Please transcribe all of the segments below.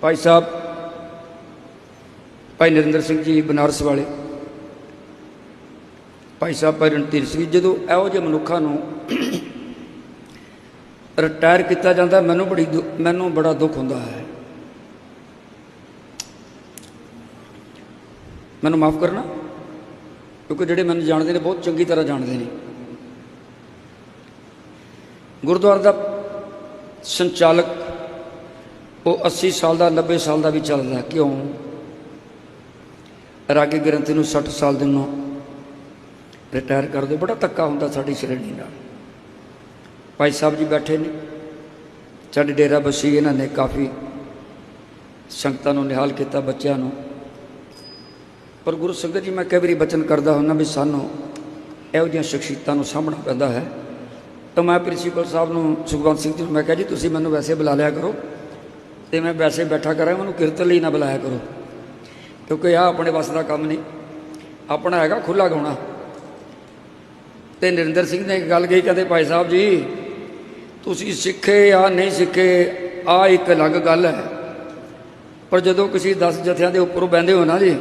ਭਾਈ ਸਾਹਿਬ ਭਾਈ ਨਰਿੰਦਰ ਸਿੰਘ ਜੀ ਬਨਾਰਸ ਵਾਲੇ ਭਾਈ ਸਾਹਿਬ ਭਾਈ ਰਣਧੀਰ ਸਿੰਘ ਜੀ, ਜਦੋਂ ਇਹੋ ਜਿਹੇ ਮਨੁੱਖਾਂ ਨੂੰ ਰਿਟਾਇਰ ਕੀਤਾ ਜਾਂਦਾ ਮੈਨੂੰ ਬੜੀ ਦੁ- ਮੈਨੂੰ ਬੜਾ ਦੁੱਖ ਹੁੰਦਾ ਹੈ। ਮੈਨੂੰ ਮਾਫ ਕਰਨਾ ਕਿਉਂਕਿ ਜਿਹੜੇ ਮੈਨੂੰ ਜਾਣਦੇ ਨੇ ਬਹੁਤ ਚੰਗੀ ਤਰ੍ਹਾਂ ਜਾਣਦੇ ਨੇ। ਗੁਰਦੁਆਰਾ ਦਾ ਸੰਚਾਲਕ ਉਹ 80 ਸਾਲ ਦਾ 90 ਸਾਲ ਦਾ ਵੀ ਚੱਲਦਾ। ਹੈ। ਕਿਉਂ? ਰਾਗੀ ਗ੍ਰੰਥੀ ਨੂੰ 60 ਸਾਲ ਦੇ ਨੂੰ ਰਿਟਾਇਰ ਕਰ ਦਿਓ। ਬੜਾ ਧੱਕਾ ਹੁੰਦਾ ਸਾਡੀ ਸ਼੍ਰੇਣੀ ਨਾਲ। ਭਾਈ ਸਾਹਿਬ ਜੀ ਬੈਠੇ ਨੇ। ਸਾਡੇ ਡੇਰਾ ਬਸੀ ਇਹਨਾਂ ਨੇ ਕਾਫੀ ਸੰਗਤਾਂ ਨੂੰ ਨਿਹਾਲ ਕੀਤਾ, ਬੱਚਿਆਂ ਨੂੰ। ਪਰ ਗੁਰੂ ਸੰਗਤ ਜੀ, ਮੈਂ ਕਈ ਵਾਰੀ ਬਚਨ ਕਰਦਾ ਹੁੰਦਾ ਵੀ ਸਾਨੂੰ ਇਹੋ ਜਿਹੀਆਂ ਸ਼ਖਸੀਅਤਾਂ ਨੂੰ ਸਾਹਮਣਾ ਪੈਂਦਾ ਹੈ। ਤਾਂ ਮੈਂ ਪ੍ਰਿੰਸੀਪਲ ਸਾਹਿਬ ਨੂੰ, ਸੁਖਵੰਤ ਸਿੰਘ ਜੀ ਨੂੰ ਮੈਂ ਕਿਹਾ ਜੀ, ਤੁਸੀਂ ਮੈਨੂੰ ਵੈਸੇ ਬੁਲਾ ਲਿਆ ਕਰੋ। ਤੇ ਮੈਂ ਵੈਸੇ ਬੈਠਾ ਕਰਾਂ ਮੈਨੂੰ ਕੀਰਤਨ ਲਈ ਨਾ ਬੁਲਾਇਆ ਕਰੋ। ਕਿਉਂਕਿ ਆ ਆਪਣੇ ਵੱਸ ਦਾ ਕੰਮ ਨਹੀਂ। ਆਪਣਾ ਹੈਗਾ ਖੁੱਲਾ ਗਾਉਣਾ। ਤੇ ਨਰਿੰਦਰ ਸਿੰਘ ਨੇ ਇੱਕ ਗੱਲ ਕਹੀ, ਕਹਿੰਦੇ, ਭਾਈ ਸਾਹਿਬ ਜੀ, ਤੁਸੀਂ ਸਿੱਖੇ ਆ ਨਹੀਂ ਸਿੱਖੇ ਆ ਇੱਕ ਅਲੱਗ ਗੱਲ ਹੈ। ਪਰ ਜਦੋਂ ਕਿਸੇ 10 ਜਥਿਆਂ ਦੇ ਉੱਪਰੋਂ ਬਹਿੰਦੇ ਹੋ ਨਾ ਜੀ,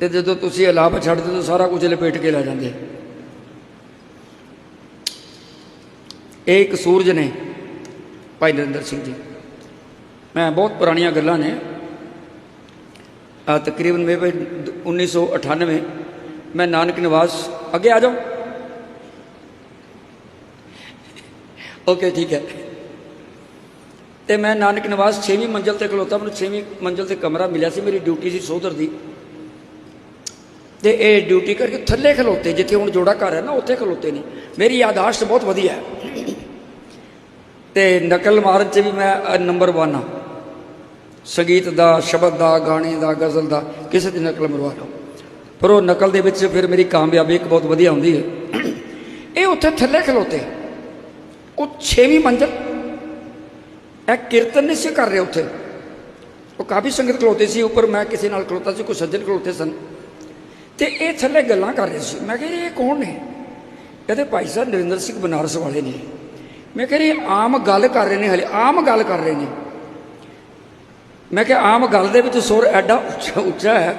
ਤੇ ਜਦੋਂ ਤੁਸੀਂ ਅਲਾਪ ਛੱਡਦੇ ਤਾਂ ਸਾਰਾ ਕੁਝ ਲਪੇਟ ਕੇ ਲੈ ਜਾਂਦੇ। ਇਹ ਇੱਕ ਸੂਰਜ ਨੇ, ਭਾਈ ਨਰਿੰਦਰ ਸਿੰਘ ਜੀ। ਮੈਂ ਬਹੁਤ ਪੁਰਾਣੀਆਂ ਗੱਲਾਂ ਨੇ। ਤਕਰੀਬਨ ਮੇਰੇ ਭਾਈ 1998 ਮੈਂ ਨਾਨਕ ਨਿਵਾਸ, ਅੱਗੇ ਆ ਜਾਓ। ਓਕੇ, ਠੀਕ ਹੈ। ਤੇ ਮੈਂ ਨਾਨਕ ਨਿਵਾਸ 6ਵੀਂ ਮੰਜ਼ਲ ਤੇ ਖਲੋਤਾ, ਮੈਨੂੰ 6ਵੀਂ ਮੰਜ਼ਲ ਤੇ ਕਮਰਾ ਮਿਲਿਆ ਸੀ, ਮੇਰੀ ਡਿਊਟੀ ਸੀ ਸੋਧਰ ਦੀ। ਤੇ ਇਹ ਡਿਊਟੀ ਕਰਕੇ ਥੱਲੇ ਖਲੋਤੇ, ਜਿੱਥੇ ਹੁਣ ਜੋੜਾ ਘਰ ਹੈ ਨਾ, ਉੱਥੇ ਖਲੋਤੇ ਨੇ। ਮੇਰੀ ਯਾਦਾਸ਼ਤ ਬਹੁਤ ਵਧੀਆ ਹੈ। ਤੇ ਨਕਲ ਮਾਰਨ ਚ ਵੀ ਮੈਂ ਨੰਬਰ 1 ਆ ਸੰਗੀਤ ਦਾ, ਸ਼ਬਦ ਦਾ, ਗਾਣੇ ਦਾ, ਗਜ਼ਲ ਦਾ, ਕਿਸੇ ਦੀ ਨਕਲ ਮਰਵਾ ਲਓ। ਪਰ ਉਹ ਨਕਲ ਦੇ ਵਿੱਚ ਫਿਰ ਮੇਰੀ ਕਾਮਯਾਬੀ ਇੱਕ ਬਹੁਤ ਵਧੀਆ ਹੁੰਦੀ ਹੈ। ਇਹ ਉੱਥੇ ਥੱਲੇ ਖਲੋਤੇ। ਉਹ 6ਵੀਂ ਮੰਜ਼ਲ। ਇਹ ਕੀਰਤਨ ਨਹੀਂ ਸੀ ਕਰ ਰਹੇ ਉੱਥੇ। ਉਹ ਕਾਫੀ ਸੰਗਤ ਖਲੋਤੇ ਸੀ, ਉੱਪਰ ਮੈਂ ਕਿਸੇ ਨਾਲ ਖਲੋਤਾ ਸੀ, ਕੋਈ ਸੱਜਣ ਖਲੋਤੇ ਸਨ। ਤੇ ਇਹ ਥੱਲੇ ਗੱਲਾਂ ਕਰ ਰਹੇ ਸੀ। ਮੈਂ ਕਿਹਾ, ਇਹ ਕੌਣ ਨੇ? ਕਹਿੰਦੇ, ਭਾਈ ਸਾਹਿਬ, ਨਰਿੰਦਰ ਸਿੰਘ ਬਨਾਰਸ ਵਾਲੇ ਨੇ। ਮੈਂ ਕਿਹਾ, ਇਹ ਆਮ ਗੱਲ ਕਰ ਰਹੇ ਨੇ ਹਲੇ। ਆਮ ਗੱਲ ਕਰ ਰਹੇ ਨੇ। ਮੈਂ ਕਿਹਾ, ਆਮ ਗੱਲ ਦੇ ਵਿੱਚ ਸੁਰ ਐਡਾ ਉੱਚਾ ਉੱਚਾ ਹੈ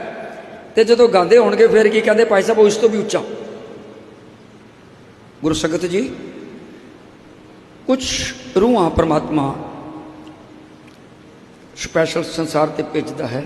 ਤੇ ਜਦੋਂ ਗਾਉਂਦੇ ਹੋਣਗੇ, ਫਿਰ ਕੀ ਕਹਿੰਦੇ, ਭਾਈ ਸਾਹਿਬ ਉਸ ਤੋਂ ਵੀ ਉੱਚਾ। ਗੁਰੂ ਸੰਗਤ ਜੀ ਕੁਝ ਰੂਹਾਂ ਪਰਮਾਤਮਾ ਸਪੈਸ਼ਲ ਸੰਸਾਰ ਤੇ ਭੇਜਦਾ ਹੈ।